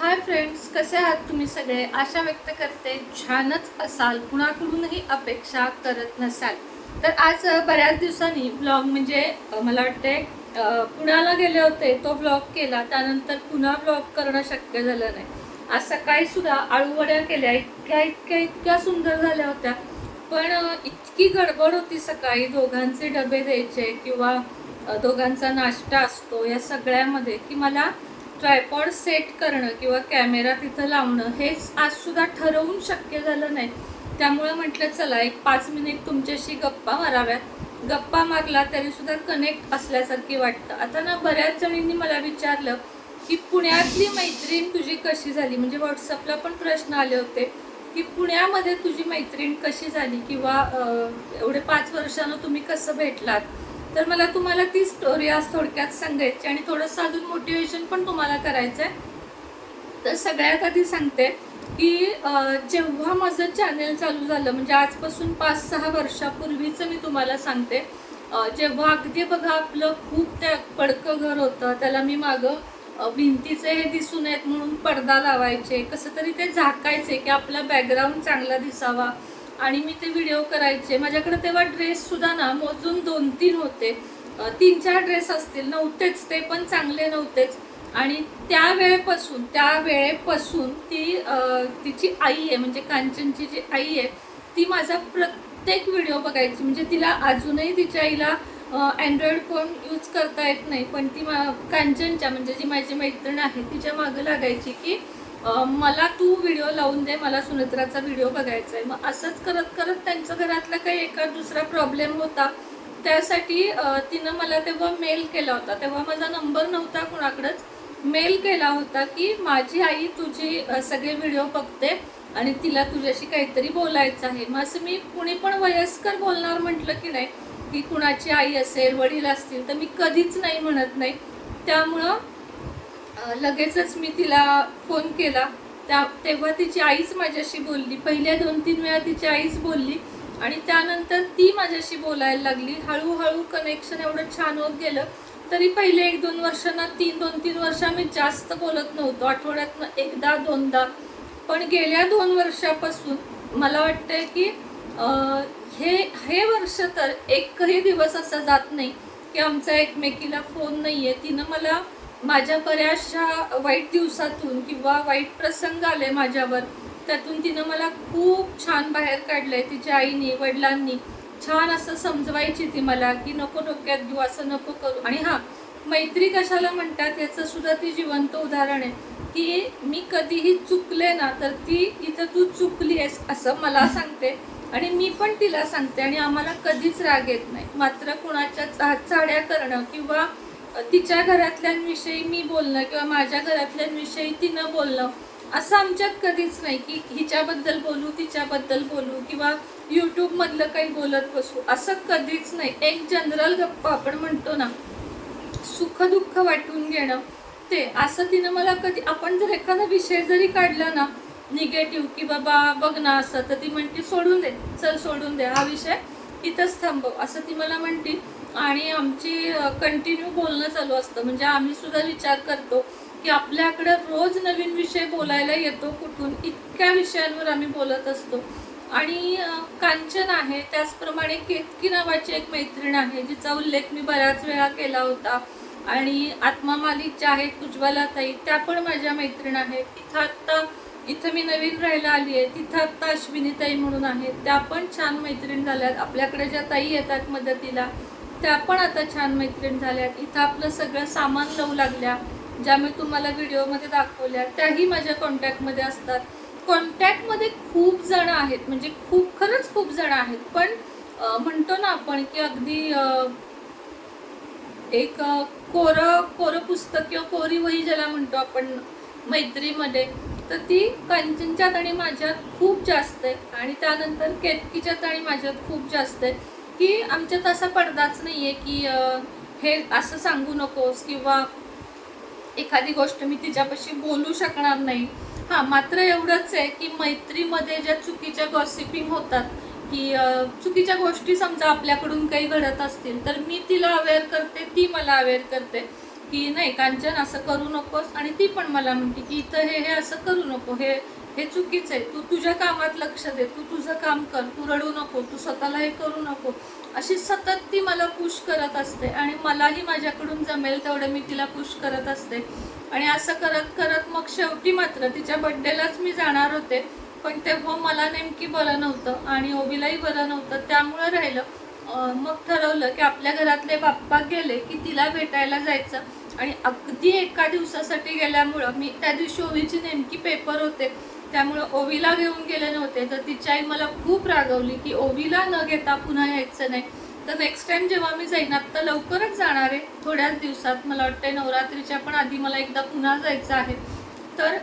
Hi friends कसे आहात तुम्ही सगळे? आशा व्यक्त करते छानच असाल. कुणाकडूनही अपेक्षा करत नसाल. तर आज बऱ्याच दिवसांनी ब्लॉग म्हणजे मला वाटते पुण्याला गेले होते तो ब्लॉग केला. त्यानंतर पुन्हा ब्लॉग करणं शक्य झालं नाही. आज सकाळी सुद्धा आळूवड्या केल्या. इतक्या इतक्या इतक्या सुंदर झाल्या होत्या. पण इतकी गडबड होती सकाळी. दोघांचे डबे द्यायचे किंवा दोघांचा नाश्ता असतो या सगळ्यामध्ये की मला ट्रायपॉड सेट करणं किंवा कॅमेरा तिथं लावणं हेच आजसुद्धा ठरवून शक्य झालं नाही. त्यामुळे म्हटलं चला एक पाच मिनिट तुमच्याशी गप्पा माराव्यात. गप्पा मारला तरीसुद्धा कनेक्ट असल्यासारखी वाटतं. आता ना बऱ्याच जणींनी मला विचारलं की पुण्यातली मैत्रीण तुझी कशी झाली? म्हणजे व्हॉट्सअपला पण प्रश्न आले होते की पुण्यामध्ये तुझी मैत्रीण कशी झाली? किंवा एवढे पाच वर्षानं तुम्ही कसं भेटलात? तर मला तुम्हाला ती स्टोरी आज थोडक्यात सांगायची आणि थोडंसं अजून मोटिवेशन पण तुम्हाला करायचं आहे तर सगळ्यात आधी सांगते की जेव्हा माझं चॅनेल चालू झालं म्हणजे आजपासून पाच सहा वर्षापूर्वीचं मी तुम्हाला सांगते जेव्हा अगदी बघा आपलं खूप त्या पडकं घर होतं त्याला मी मागं भिंतीचे हे दिसून येत म्हणून पडदा लावायचे कसं तरी ते झाकायचे की आपला बॅकग्राऊंड चांगला दिसावा. आणि मी ते व्हिडिओ करायचे. माझ्याकडे तेव्हा ड्रेस सुद्धा ना मोजून दोन तीन होते. तीन चार ड्रेस असतील. नव्हतेच ते पण चांगले नव्हतेच. आणि त्या वेळेपासून त्या वेळेपासून ती तिची आई आहे म्हणजे कांचनची जी आई आहे ती माझा प्रत्येक व्हिडिओ बघायची. म्हणजे तिला अजूनही तिच्या आईला अँड्रॉइड फोन यूज करता येत नाही. पण ती मा- कांचनच्या म्हणजे जी माझी मैत्रीण आहे तिच्या मागं लागायची की मला तू व्हिडिओ लावून दे मला सुनेत्राचा व्हिडिओ बघायचा आहे. मग असंच करत करत त्यांचं घरातला काही एका दुसरा प्रॉब्लेम होता. त्यासाठी तिनं मला तेव्हा मेल केला होता. तेव्हा माझा नंबर नव्हता कुणाकडंच. मेल केला होता की माझी आई तुझी सगळे व्हिडिओ बघते आणि तिला तुझ्याशी काहीतरी बोलायचं आहे. मग असं मी कुणी पण वयस्कर बोलणार म्हटलं की नाही की कुणाची आई असेल वडील असतील तर मी कधीच नाही म्हणत नाही. त्यामुळं लगेचच मी तिला फोन केला. त्या तेव्हा तिची आईच माझ्याशी बोलली. पहिल्या दोन तीन वेळा तिची आईच बोलली आणि त्यानंतर ती माझ्याशी बोलायला लागली. हळूहळू कनेक्शन एवढं छान होत गेलं तरी पहिले एक दोन वर्षांना तीन दोन तीन वर्ष आम्ही जास्त बोलत नव्हतो. आठवड्यातनं एकदा दोनदा. पण गेल्या दोन वर्षापासून मला वाटतंय की हे हे वर्ष तर एकही दिवस असा जात नाही की आमचा एकमेकीला फोन नाही आहे तिनं मला माझ्या बऱ्याचशा वाईट दिवसातून किंवा वाईट प्रसंग आले माझ्यावर त्यातून तिनं मला खूप छान बाहेर काढलंय. तिच्या आईनी वडिलांनी छान असं समजवायची ती मला की नको डोक्यात घेऊ असं नको करू. आणि हां मैत्री कशाला म्हणतात याचं सुद्धा ती जिवंत उदाहरण आहे की मी कधीही चुकले ना तर ती इथं तू चुकली आहेस असं मला सांगते. आणि मी पण तिला सांगते आणि आम्हाला कधीच राग येत नाही. मात्र कुणाच्या चाड्या करणं किंवा तिच्या घरातल्यांविषयी मी बोलणं किंवा माझ्या घरातल्यांविषयी तिनं बोलणं असं आमच्यात कधीच नाही की हिच्याबद्दल बोलू तिच्याबद्दल बोलू किंवा यूट्यूबमधलं काही बोलत बसू. असं कधीच नाही. एक जनरल गप्पा आपण म्हणतो ना सुखदुःख वाटून घेणं ते असं तिनं मला कधी आपण जर एखादा विषय जरी काढला ना निगेटिव्ह की बाबा बघ ना असं तर ती म्हणते सोडून दे चल सोडून दे हा विषय इथंच थांबव. असं ती मला म्हणते. आणि आमची कंटिन्यू बोलणं चालू असतं. म्हणजे आम्ही सुद्धा विचार करतो की आपल्याकडे रोज नवीन विषय बोलायला येतो कुठून इतक्या विषयांवर आम्ही बोलत असतो. आणि कांचन आहे त्याचप्रमाणे केतकी नावाची एक मैत्रीण आहे जिचा उल्लेख मी बऱ्याच वेळा केला होता. आणि आत्मा मालिक ज्या आहेत उज्ज्वला ताई त्या पण माझ्या मैत्रीण आहेत. इथं आत्ता इथं मी नवीन राहायला आली आहे. तिथं आत्ता अश्विनी ताई म्हणून आहेत. त्या पण छान मैत्रीण झाल्यात. आपल्याकडे ज्या ताई येतात मदतीला त्या पण आता छान मैत्रीण झाल्यात इथं आपलं सगळं सामान लावू लागल्या ज्या मी तुम्हाला व्हिडिओमध्ये दाखवल्या त्याही माझ्या कॉन्टॅक्टमध्ये असतात. कॉन्टॅक्टमध्ये खूप जण आहेत म्हणजे खूप खरंच खूप जण आहेत. पण म्हणतो ना आपण की अगदी एक कोरं कोरं पुस्तक किंवा कोरी वही ज्याला म्हणतो आपण मैत्रीमध्ये तर ती कांचनच्यात आणि माझ्यात खूप जास्त आहे. आणि त्यानंतर केतकीच्यात आणि माझ्यात खूप जास्त आहे. की आमच्यात असा पडदाच नाही आहे की हे असं सांगू नकोस किंवा एखादी गोष्ट मी तिच्यापाशी बोलू शकणार नाही. हां मात्र एवढंच आहे की मैत्रीमध्ये ज्या चुकीच्या गॉसिपिंग होतात की चुकीच्या गोष्टी समजा आपल्याकडून काही घडत असतील तर मी तिला अवेअर करते ती मला अवेअर करते की नाही कांचन असं करू नकोस. आणि ती पण मला म्हणते की इथं हे हे असं करू नको हे हे चुकीचं आहे. तू तुझ्या कामात लक्ष दे. तू तुझं काम कर. तू रडू नको. तू स्वतःला हे करू नको. अशी सतत ती मला पुश करत असते आणि मलाही माझ्याकडून जमेल तेवढं मी तिला पुश करत असते. आणि असं करत करत मग शेवटी मात्र तिच्या बड्डेलाच मी जाणार होते. पण तेव्हा मला नेमकी बरं नव्हतं आणि ओबीलाही बरं नव्हतं. त्यामुळं राहिलं मग ठरवलं की आपल्या घरातले बाप्पा गेले की तिला भेटायला जायचं. आणि अगदी एका दिवसासाठी गेल्यामुळं मी त्या दिवशी ओबीची नेमकी पेपर होते. त्यामुळं ओवीला घेऊन गेले नव्हते. तर तिची आई मला खूप रागवली की ओवीला न घेता पुन्हा यायचं नाही. तर नेक्स्ट टाइम जेव्हा मी जाईन आत्ता लवकरच जाणार आहे. थोड्याच दिवसात मला वाटतं नवरात्रीच्या पण आधी मला एकदा पुन्हा जायचं आहे. तर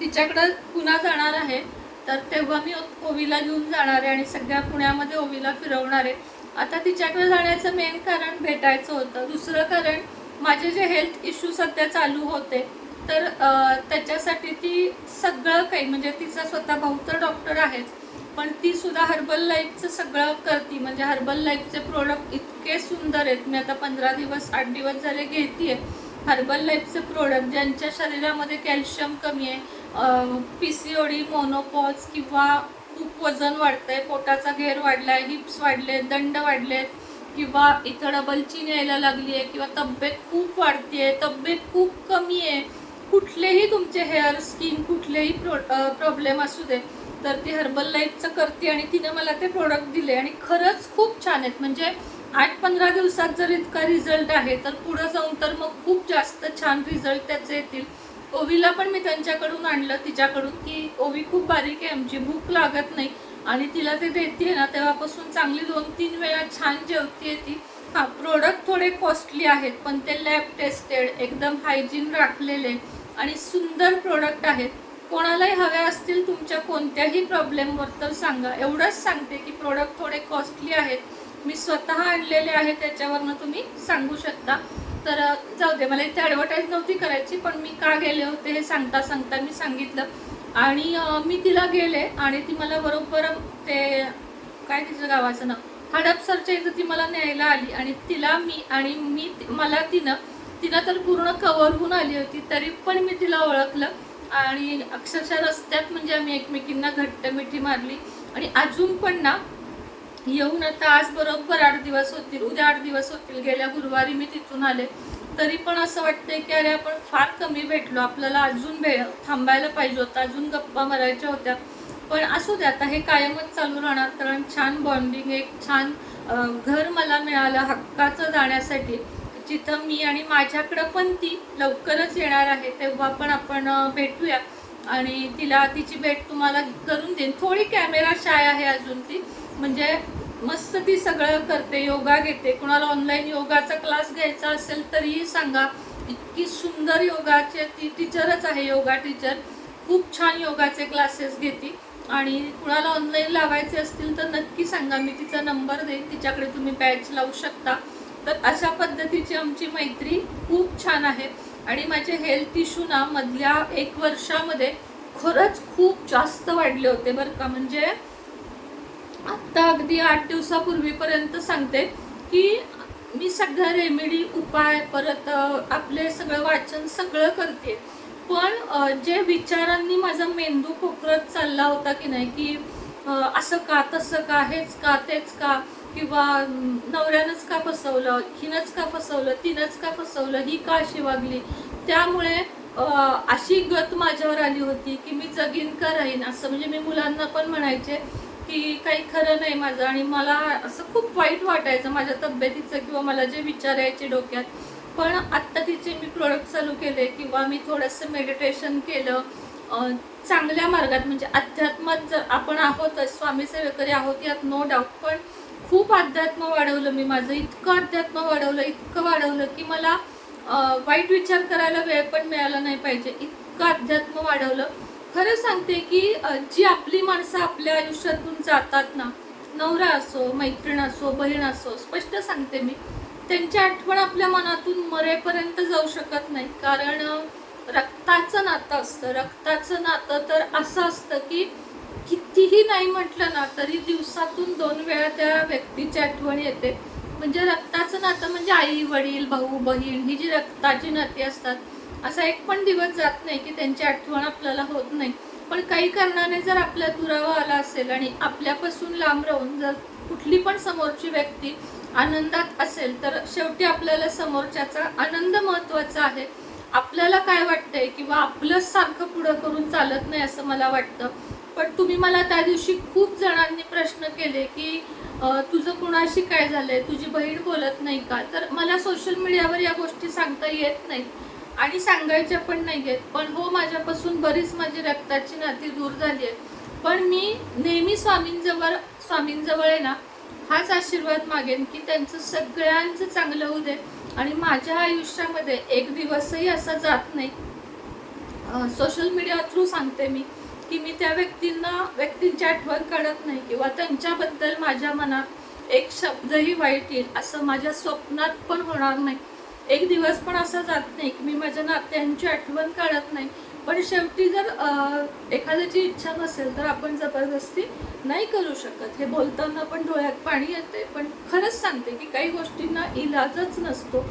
तिच्याकडं पुन्हा जाणार आहे. तर तेव्हा मी ओवीला घेऊन जाणार आहे आणि सगळ्या पुण्यामध्ये ओवीला फिरवणार आहे. आता तिच्याकडे जाण्याचं मेन कारण भेटायचं होतं. दुसरं कारण माझे जे हेल्थ इश्यू सध्या चालू होते तर त्याच्यासाठी ती सगळं काही म्हणजे तिचा स्वतः भाऊ तर डॉक्टर आहेच पण ती सुद्धा हर्बल लाईफचं सगळं करते. म्हणजे हर्बल लाईफचे प्रोडक्ट इतके सुंदर आहेत. मी आता पंधरा दिवस आठ दिवस झाले घेते हर्बल लाईफचे प्रोडक्ट ज्यांच्या शरीरामध्ये कॅल्शियम कमी आहे P C O D menopause किंवा खूप वजन वाढतं आहे पोटाचा घेर वाढला आहे हिप्स वाढले दंड वाढले आहेत किंवा इथं डबल चीन यायला लागली आहे किंवा तब्येत खूप वाढते आहे तब्येत खूप कमी आहे कुठलेही तुमचे हेअर स्किन कुठलेही प्रो प्रॉब्लेम असू दे तर ती हर्बल लाईफचं करते आणि तिनं मला ते प्रोडक्ट दिले आणि खरंच खूप छान आहेत. म्हणजे आठ पंधरा दिवसात जर इतका रिझल्ट आहे तर पुढं जाऊन तर मग खूप जास्त छान रिझल्ट त्याचे येतील. ओवीला पण मी त्यांच्याकडून आणलं तिच्याकडून की ओवी खूप बारीक आहे आमची भूक लागत नाही आणि तिला ते देते ना तेव्हापासून चांगली दोन तीन वेळा छान जेवते ती. हां प्रोडक्ट थोडे कॉस्टली आहेत पण ते लॅब टेस्टेड एकदम हायजीन राखलेले. आणि सुंदर प्रोडक्ट आहेत. कोणालाही हव्या असतील तुमच्या कोणत्याही प्रॉब्लेमवर तर सांगा. एवढंच सांगते की प्रोडक्ट थोडे कॉस्टली आहेत. मी स्वतः आणलेले आहे त्याच्यावरनं तुम्ही सांगू शकता. तर जाऊ दे मला इथे ॲडव्हर्टाईज नव्हती करायची पण मी का गेले होते हे सांगता सांगता मी सांगितलं. आणि मी तिला गेले आणि ती मला बरोबर ते काय तिचं गावाचं नाव? हडपसरच्या इथं ती मला न्यायला आली आणि तिला मी आणि मी मला तिनं तिला तर पूर्ण कवर होऊन आली होती तरी पण मी तिला ओळखलं. आणि अक्षरशः रस्त्यात म्हणजे आम्ही एकमेकींना घट्ट मिठी मारली. आणि अजून पण ना येऊन आता आज बरोबर आठ दिवस होतील उद्या आठ दिवस होतील गेल्या गुरुवारी मी तिथून आले. तरी पण असं वाटतंय की अरे आपण फार कमी भेटलो आपल्याला अजून भेळ थांबायला पाहिजे होतं अजून गप्पा मारायच्या होत्या. पण असू दे आता हे कायमच चालू राहणार कारण छान बॉन्डिंग एक छान घर मला मिळालं हक्काचं जाण्यासाठी. जिथं मी आणि माझ्याकडं पण ती लवकरच येणार आहे तेव्हा पण आपण भेटूया. आणि तिला तिची भेट तुम्हाला करून देईन. थोडी कॅमेरा शाय आहे अजून ती. म्हणजे मस्त ती सगळं करते योगा घेते. कुणाला ऑनलाईन योगाचा क्लास घ्यायचा असेल तरीही सांगा. इतकी सुंदर योगाचे ती टीचरच आहे योगा टीचर खूप छान योगाचे क्लासेस घेते. आणि कुणाला ऑनलाईन लावायचे असतील तर नक्की सांगा. मी तिचा नंबर देईन. तिच्याकडे तुम्ही बॅच लावू शकता. तर अशा पद्धतीची आमची मैत्री खूप छान आहे. आणि माझे हेल्थ इश्यू ना मधल्या एक वर्षामध्ये खरंच खूप जास्त वाढले होते बरं का. म्हणजे आत्ता अगदी आठ दिवसापूर्वीपर्यंत सांगते की मी सगळं रेमेडी उपाय परत आपले सगळं वाचन सगळं करते. पण जे विचारांनी माझा मेंदू पोखरत चालला होता की नाही की असं का तसं का हेच का तेच का किंवा नवऱ्यानंच का फसवलं हिनंच का फसवलं तिनंच का फसवलं ही का अशी वागली. त्यामुळे अशी गत माझ्यावर आली होती की मी जगीन का राहीन? असं म्हणजे मी मुलांना पण म्हणायचे की काही खरं नाही माझं आणि मला असं खूप वाईट वाटायचं माझ्या तब्येतीचं किंवा मला जे विचार यायचे डोक्यात. पण आत्ता तिचे मी प्रोडक्ट चालू केले किंवा मी थोडंसं मेडिटेशन केलं. चांगल्या मार्गात म्हणजे अध्यात्मात जर आपण आहोतच स्वामी सेवेकरी आहोत यात नो डाऊट पण खूप अध्यात्म वाढवलं मी माझं इतकं अध्यात्म वाढवलं इतकं वाढवलं की मला वाईट विचार करायला वेळ पण मिळाला नाही पाहिजे. इतकं अध्यात्म वाढवलं. खरं सांगते की जी आपली माणसं आपल्या आयुष्यातून जातात ना नवरा असो मैत्रीण असो बहीण असो स्पष्ट सांगते मी त्यांची आठवण आपल्या मनातून मरेपर्यंत जाऊ शकत नाही. कारण रक्ताचं नातं असतं. रक्ताचं नातं तर असं असतं की कितीही नाही म्हटलं ना तरी दिवसातून दोन वेळा त्या व्यक्तीची आठवण येते. म्हणजे रक्ताचं नातं म्हणजे आई वडील भाऊ बहीण ही जी रक्ताची नाती असतात असा एक पण दिवस जात नाही की त्यांची आठवण आपल्याला होत नाही. पण काही कारणाने जर आपल्या दुरावा आला असेल आणि आपल्यापासून लांब राहून जर कुठली पण समोरची व्यक्ती आनंदात असेल तर शेवटी आपल्याला समोरच्याचा आनंद महत्त्वाचा आहे. आपल्याला काय वाटतंय किंवा आपलंच सारखं पुढं करून चालत नाही असं मला वाटतं. पण तुम्ही मला त्या दिवशी खूप जणांनी प्रश्न केले की तुझं कुणाशी काय झालंय? तुझी बहीण बोलत नाही का? तर मला सोशल मीडियावर या गोष्टी सांगता येत नाहीत आणि सांगायच्या पण नाही आहेत. पण हो माझ्यापासून बरीच माझी रक्ताची नाती दूर झाली आहे पण मी नेहमी स्वामींजवळ स्वामींजवळ आहे ना हाच आशीर्वाद मागेन की त्यांचं सगळ्यांचं चांगलं होऊ दे आणि माझ्या आयुष्यामध्ये एक दिवसही असा जात नाही. सोशल मीडिया थ्रू सांगते मी. की मी त्या व्यक्तींना व्यक्तींची आठवण काढत नाही किंवा त्यांच्याबद्दल माझ्या मनात एक शब्दही वाईट येईल असं माझ्या स्वप्नात पण होणार नाही. एक दिवस पण असा जात नाही की मी माझ्या नात्यांची आठवण काढत नाही. पण शेवटी जर एखाद्याची इच्छा नसेल तर आपण जबरदस्ती नाही करू शकत. हे बोलताना पण डोळ्यात पाणी येते. पण खरंच सांगते की काही गोष्टींना इलाजच नसतो.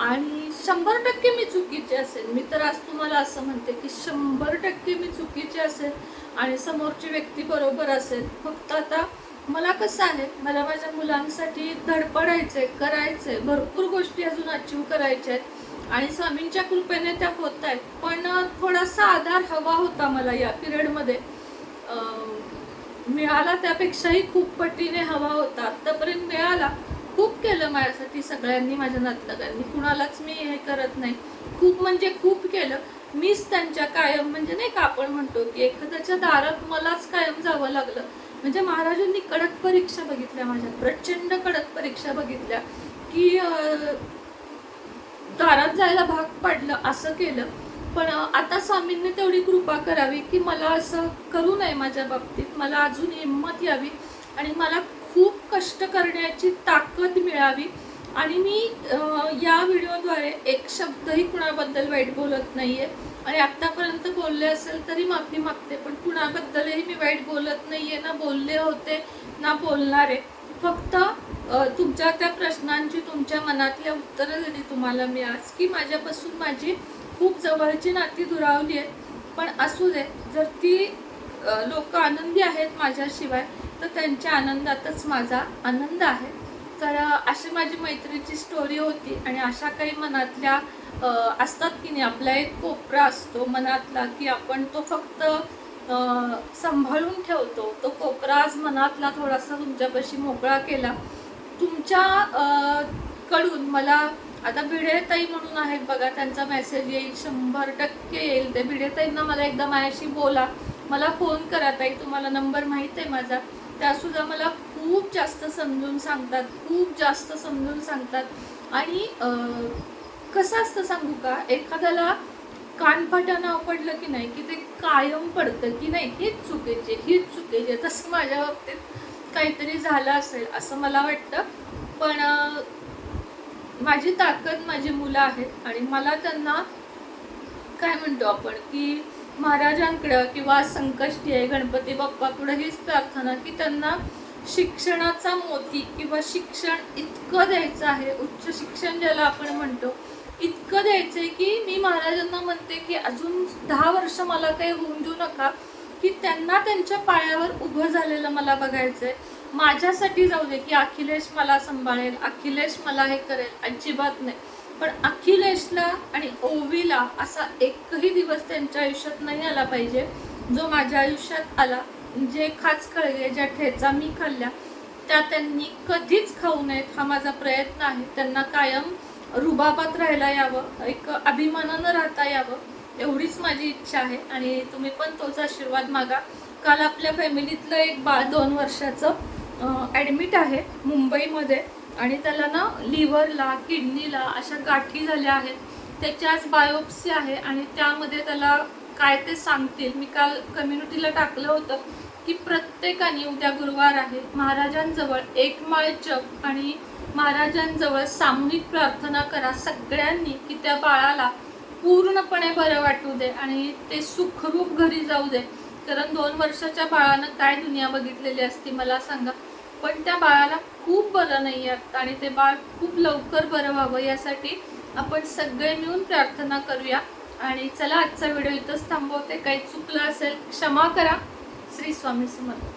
आणि शंभर टक्के मी चुकीचे असेल. मी तर आज तुम्हाला असं म्हणते की शंभर टक्के मी चुकीचे असेल आणि समोरची व्यक्ती बरोबर असेल. फक्त आता मला कसं आहे मला माझ्या मुलांसाठी धडपडायचंय करायचंय. भरपूर गोष्टी अजून अचीव करायच्या आहेत आणि स्वामींच्या कृपेने त्या होत आहेत. पण थोडासा आधार हवा होता मला या पिरियडमध्ये. मिळाला त्यापेक्षाही खूप पटीने हवा होता. आत्तापर्यंत मिळाला. खूप केलं माझ्यासाठी सगळ्यांनी माझ्या नातलगांनी. कुणालाच मी हे करत नाही. खूप म्हणजे खूप केलं. मीच त्यांच्या कायम म्हणजे नाही का आपण म्हणतो की एखाद्याच्या दारात मलाच कायम जावं लागलं. म्हणजे महाराजांनी कडक परीक्षा बघितल्या माझ्या प्रचंड कडक परीक्षा बघितल्या की दारात जायला भाग पाडलं असं केलं. पण आता स्वामींनी तेवढी कृपा करावी की मला असं करू नये माझ्या बाबतीत. मला अजून हिंमत यावी आणि मला खूप कष्ट करण्याची ताकद मिळावी. आणि मी या व्हिडिओद्वारे एक शब्दही कुणाबद्दल वाईट बोलत नाही आहे आणि आत्तापर्यंत बोलले असेल तरी माफी मागते पण कुणाबद्दलही मी वाईट बोलत नाही आहे ना बोलले होते ना बोलणारे. फक्त तुमच्या त्या प्रश्नांची तुमच्या मनातल्या उत्तरं दिली तुम्हाला मी आज की माझ्यापासून माझी खूप जवळची नाती दुरावली आहेत. पण असू दे जर ती लोक आनंदी आहेत माझ्याशिवाय तर त्यांच्या आनंदातच माझा आनंद आहे. तर अशी माझी मैत्रीची स्टोरी होती आणि अशा काही मनातल्या असतात की नाही आपला एक कोपरा असतो मनातला की आपण तो फक्त सांभाळून ठेवतो. तो कोपरा आज मनातला थोडासा तुमच्यापाशी मोकळा केला. तुमच्या कडून मला आता भिडेताई म्हणून आहेत बघा त्यांचा मेसेज येईल शंभर टक्के येईल. ते भिडेताईंना मला एकदा माझ्याशी बोला. मला फोन करा ताई तुम्हाला नंबर माहीत आहे माझा. त्यासुद्धा मला खूप जास्त समजून सांगतात खूप जास्त समजून सांगतात. आणि कसं असतं सांगू का? एखाद्याला कानफाटा नाव पडलं की नाही की ते कायम पडतं की नाही हेच चुकीचे हेच चुकीचे. तसं माझ्या बाबतीत काहीतरी झालं असेल असं मला वाटतं. पण माझी ताकद माझी मुलं आहेत आणि मला त्यांना काय म्हणतो आपण की महाराजांकडं किंवा संकष्टी आहे गणपती बाप्पाकडं हीच प्रार्थना की त्यांना शिक्षणाचा मोती किंवा शिक्षण इतकं द्यायचं आहे उच्च शिक्षण ज्याला आपण म्हणतो इतकं द्यायचं आहे की मी महाराजांना म्हणते की अजून दहा वर्ष मला काही होऊन देऊ नका की त्यांना त्यांच्या पायावर उभं झालेलं मला बघायचं आहे माझ्यासाठी जाऊ दे की अखिलेश मला सांभाळेल अखिलेश मला हे करेल अजिबात नाही. पण अखिलेशला आणि ओवीला असा एकही दिवस त्यांच्या आयुष्यात नाही आला पाहिजे. जो माझ्या आयुष्यात आला जे खाच खळगे ज्या ठेचा मी खाल्ल्या त्या त्यांनी कधीच खाऊ नयेत हा माझा प्रयत्न आहे. त्यांना कायम रुबाबात राहायला यावं एक अभिमानानं राहता यावं एवढीच माझी इच्छा आहे. आणि तुम्ही पण तोच आशीर्वाद मागा. काल आपल्या फॅमिलीतलं एक बाळ दोन वर्षाचं ॲडमिट आहे मुंबईमध्ये. आणि त्याला ना लिव्हरला किडनीला अशा गाठी झाल्या आहेत. त्याच्याच बायोप्सी आहे आणि त्यामध्ये त्याला काय ते सांगतील. मी काल कम्युनिटीला टाकलं होतं की प्रत्येकाने उद्या गुरुवार आहे. महाराजांजवळ एक माळ जप आणि महाराजांजवळ सामूहिक प्रार्थना करा. सगळ्यांनी की त्या बाळाला पूर्णपणे बरं वाटू दे आणि ते सुखरूप घरी जाऊ दे. कारण दोन वर्षाच्या बाळानं काय दुनिया बघितलेली असती मला सांगा. पण त्या बाळाला खूप बरं नाही आहे आणि ते बाळ खूप लवकर बरं व्हावं यासाठी आपण सगळे मिळून प्रार्थना करूया. आणि चला आजचा व्हिडिओ इथंच थांबवते. काही चुकलं असेल क्षमा करा. श्री स्वामी समर्थ.